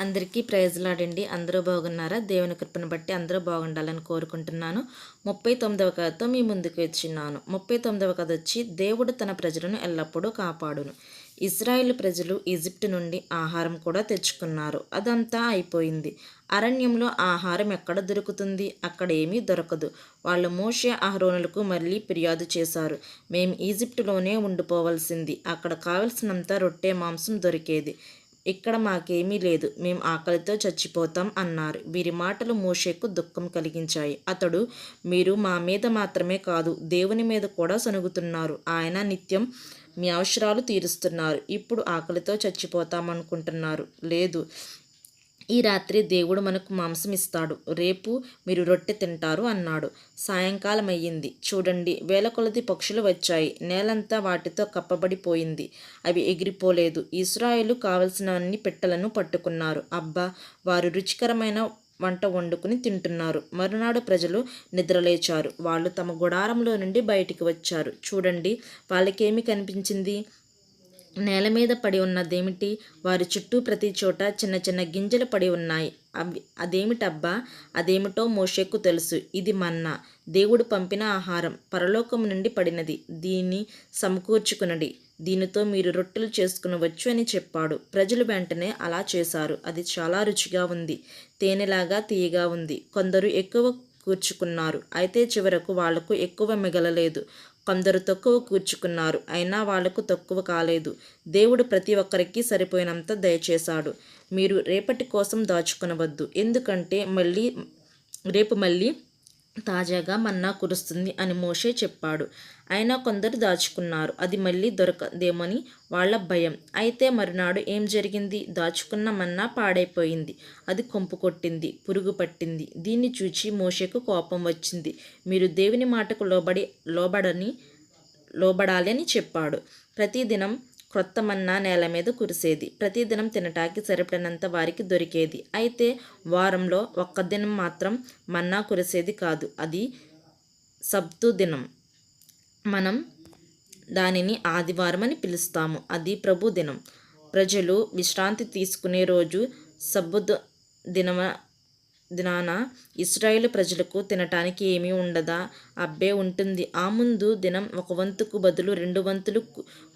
అందరికీ ప్రైజ్లాడండి అందరూ బాగున్నారా? దేవుని కృపను బట్టి అందరూ బాగుండాలని కోరుకుంటున్నాను. ముప్పై తొమ్మిదవ కథతో మీ ముందుకు వచ్చిన్నాను ముప్పై తొమ్మిదవ కథ వచ్చి దేవుడు తన ప్రజలను ఎల్లప్పుడూ కాపాడును. ఇజ్రాయిల్ ప్రజలు ఈజిప్ట్ నుండి ఆహారం కూడా తెచ్చుకున్నారు. అదంతా అయిపోయింది. అరణ్యంలో ఆహారం ఎక్కడ దొరుకుతుంది? అక్కడ ఏమీ దొరకదు. వాళ్ళు మోషే అహరోనులకు మళ్ళీ ఫిర్యాదు చేశారు. మేము ఈజిప్టులోనే ఉండిపోవలసింది. అక్కడ కావలసినంత రొట్టె మాంసం దొరికేది. ఇక్కడ మాకేమీ లేదు మేము ఆకలితో చచ్చిపోతాం అన్నారు. వీరి మాటలు మోషేకు దుఃఖం కలిగించాయి. అతడు మీరు మా మీద మాత్రమే కాదు దేవుని మీద కూడా సనుగుతున్నారు ఆయన నిత్యం మీ అవసరాలు తీరుస్తున్నారు. ఇప్పుడు ఆకలితో చచ్చిపోతామనుకుంటున్నారు. లేదు ఈ రాత్రి దేవుడు మనకు మాంసం ఇస్తాడు. రేపు మీరు రొట్టె తింటారు అన్నాడు. సాయంకాలం అయ్యింది చూడండి వేల కొలది పక్షులు వచ్చాయి. నేలంతా వాటితో కప్పబడిపోయింది. అవి ఎగిరిపోలేదు. ఇస్రాయేలు కావలసినవన్నీ పెట్టెలను పట్టుకున్నారు. అబ్బా వారు రుచికరమైన వంట వండుకుని తింటున్నారు. మరునాడు ప్రజలు నిద్రలేచారు. వాళ్ళు తమ గుడారంలో నుండి బయటికి వచ్చారు. చూడండి వాళ్ళకేమి కనిపించింది? నేల మీద పడి ఉన్నదేమిటి? వారి చుట్టూ ప్రతి చోట చిన్న చిన్న గింజలు పడి ఉన్నాయి. అవి అదేమిటబ్బా? అదేమిటో మోషేకు తెలుసు. ఇది మన్నా. దేవుడు పంపిన ఆహారం పరలోకం నుండి పడినది. దీన్ని సమకూర్చుకునడి. దీనితో మీరు రొట్టెలు చేసుకునవచ్చు అని చెప్పాడు. ప్రజలు వెంటనే అలా చేశారు. అది చాలా రుచిగా ఉంది. తేనెలాగా తీయగా ఉంది. కొందరు ఎక్కువ కూర్చుకున్నారు. అయితే చివరకు వాళ్ళకు ఎక్కువ మిగలలేదు. కొందరు తక్కువ కూర్చుకున్నారు. అయినా వాళ్ళకు తక్కువ కాలేదు. దేవుడు ప్రతి ఒక్కరికి సరిపోయినంత దయచేశాడు. మీరు రేపటి కోసం దాచుకునవద్దు. ఎందుకంటే మళ్ళీ రేపు మళ్ళీ తాజాగా మన్నా కురుస్తుంది అని మోషే చెప్పాడు. అయినా కొందరు దాచుకున్నారు. అది మళ్ళీ దొరకదేమని వాళ్ళ భయం. అయితే మరునాడు ఏం జరిగింది? దాచుకున్న మన్నా పాడైపోయింది. అది కొంపు కొట్టింది పురుగు పట్టింది. దీన్ని చూచి మోషేకు కోపం వచ్చింది. మీరు దేవుని మాటకు లోబడి లోబడని లోబడాలి అని చెప్పాడు. ప్రతిదినం క్రొత్త మన్నా నేల మీద కురిసేది. ప్రతిదినం తినటానికి సరిపడినంత వారికి దొరికేది. అయితే వారంలో ఒక్క దినం మాత్రం మన్నా కురిసేది కాదు. అది సబ్తు దినం. మనం దానిని ఆదివారం అని పిలుస్తాము. అది ప్రభు దినం. ప్రజలు విశ్రాంతి తీసుకునే రోజు సబ్బు దినమ దినాన ఇస్రాయేల్ ప్రజలకు తినటానికి ఏమీ ఉండదా? అబ్బే ఉంటుంది. ఆ ముందు దినం ఒక వంతుకు బదులు రెండు వంతులు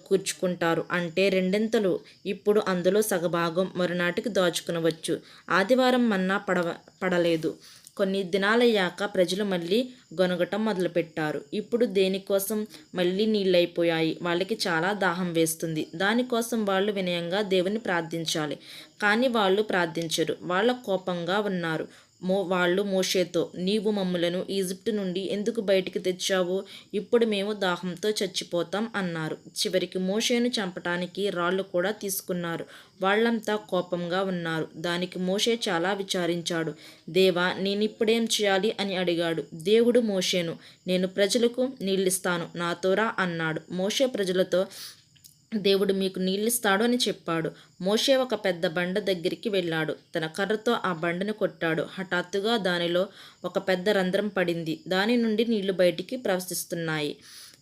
కూర్చుకుంటారు. అంటే రెండింతలు? ఇప్పుడు అందులో సగభాగం మరునాటికి దాచుకునవచ్చు. ఆదివారం మన్నా పడవ పడలేదు. కొన్ని దినాలయ్యాక ప్రజలు మళ్ళీ గొనగటం మొదలుపెట్టారు. ఇప్పుడు దేనికోసం మళ్ళీ నీళ్ళైపోయాయి వాళ్ళకి చాలా దాహం వేస్తుంది. దానికోసం వాళ్ళు వినయంగా దేవుని ప్రార్థించాలి. కానీ వాళ్ళు ప్రార్థించరు. వాళ్ళ కోపంగా ఉన్నారు. మో వాళ్ళు మోషేతో నీవు మమ్ములను ఈజిప్టు నుండి ఎందుకు బయటికి తెచ్చావు? ఇప్పుడు మేము దాహంతో చచ్చిపోతాం అన్నారు. చివరికి మోషేను చంపటానికి రాళ్ళు కూడా తీసుకున్నారు. వాళ్ళంతా కోపంగా ఉన్నారు. దానికి మోషే చాలా విచారించాడు. దేవా నేనిప్పుడేం చేయాలి? అని అడిగాడు. దేవుడు మోషేను నేను ప్రజలకు నీళ్ళిస్తాను నాతోరా అన్నాడు. మోషే ప్రజలతో దేవుడు మీకు నీళ్ళిస్తాడు అని చెప్పాడు. మోషే ఒక పెద్ద బండ దగ్గరికి వెళ్ళాడు. తన కర్రతో ఆ బండను కొట్టాడు. హఠాత్తుగా దానిలో ఒక పెద్ద రంధ్రం పడింది. దాని నుండి నీళ్ళు బయటికి ప్రవసిస్తున్నాయి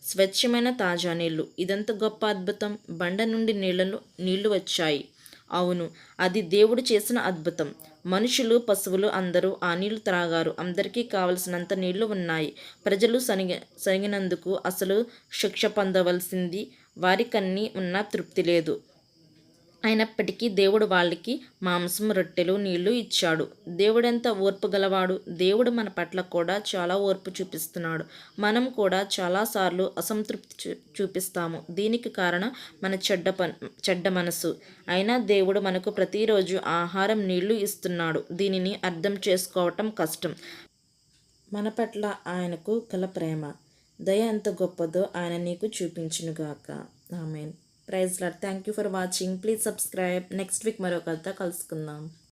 స్వచ్ఛమైన తాజా నీళ్ళు. ఇదంత గొప్ప అద్భుతం. బండ నుండి నీళ్ళను నీళ్ళు వచ్చాయి. అవును అది దేవుడు చేసిన అద్భుతం. మనుషులు పశువులు అందరూ ఆ నీళ్ళు త్రాగారు. అందరికీ కావలసినంత నీళ్ళు ఉన్నాయి. ప్రజలు సనిగ సనిగినందుకు అసలు శిక్ష పొందవలసింది వారికన్నీ ఉన్న తృప్తి లేదు. అయినప్పటికీ దేవుడు వాళ్ళకి మాంసం రొట్టెలు నీళ్ళు ఇచ్చాడు. దేవుడెంత ఓర్పు గలవాడు? దేవుడు మన పట్ల కూడా చాలా ఓర్పు చూపిస్తున్నాడు. మనం కూడా చాలాసార్లు అసంతృప్తి చూపిస్తాము. దీనికి కారణం మన చెడ్డ పన్ చెడ్డ మనసు. అయినా దేవుడు మనకు ప్రతిరోజు ఆహారం నీళ్ళు ఇస్తున్నాడు. దీనిని అర్థం చేసుకోవటం కష్టం. మన పట్ల ఆయనకు గల ప్రేమ. దయ ఎంత గొప్పదో ఆయన నీకు చూపించునుగాక. Amen. Praise lord thank you for watching please subscribe next week మరో కథ కలుసుకుందాం.